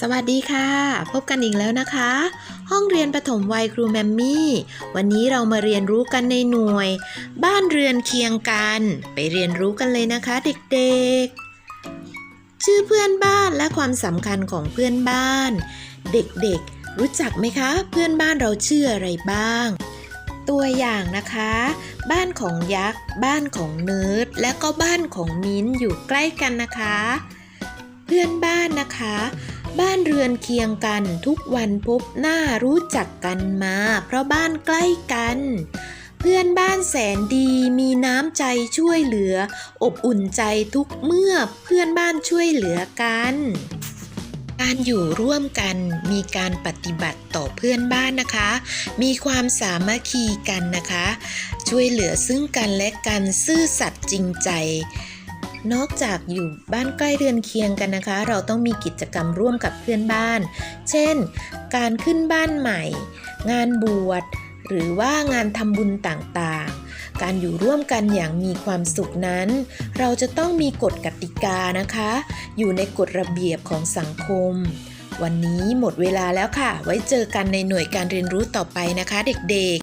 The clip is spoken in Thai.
สวัสดีค่ะ พบกันอีกแล้วนะคะ ห้องเรียนประถมวัยครูแมมมี่ วันนี้เรามาเรียนรู้กันในหน่วย บ้านเรือนเคียงกัน ไปเรียนรู้กันเลยนะคะเด็กๆ ชื่อเพื่อนบ้านและความสำคัญของเพื่อนบ้าน เด็กๆ รู้จักไหมคะ เพื่อนบ้านเราชื่ออะไรบ้าง ตัวอย่างนะคะ บ้านของยักษ์ บ้านของเนิร์ด และก็บ้านของมิ้นอยู่ใกล้กันนะคะ เพื่อนบ้านนะคะ บ้านเรือนเคียงกันทุกวันพบหน้ารู้จักกันมา เพราะบ้านใกล้กัน เพื่อนบ้านแสนดีมีน้ำใจช่วยเหลือ อบอุ่นใจทุกเมื่อเพื่อนบ้านช่วยเหลือกัน การอยู่ร่วมกันมีการปฏิบัติต่อเพื่อนบ้านนะคะ มีความสามัคคีกันนะคะ ช่วยเหลือซึ่งกันและกันซื่อสัตย์จริงใจ นอกจากอยู่บ้านใกล้เรือนเคียงกันนะคะ เราต้องมีกิจกรรมร่วมกับเพื่อนบ้าน เช่น การขึ้นบ้านใหม่ งานบวช หรือว่างานทำบุญต่างๆ การอยู่ร่วมกันอย่างมีความสุขนั้น เราจะต้องมีกฎกติกานะคะ อยู่ในกฎระเบียบของสังคม วันนี้หมดเวลาแล้วค่ะ ไว้เจอกันในหน่วยการเรียนรู้ต่อไปนะคะ เด็กๆ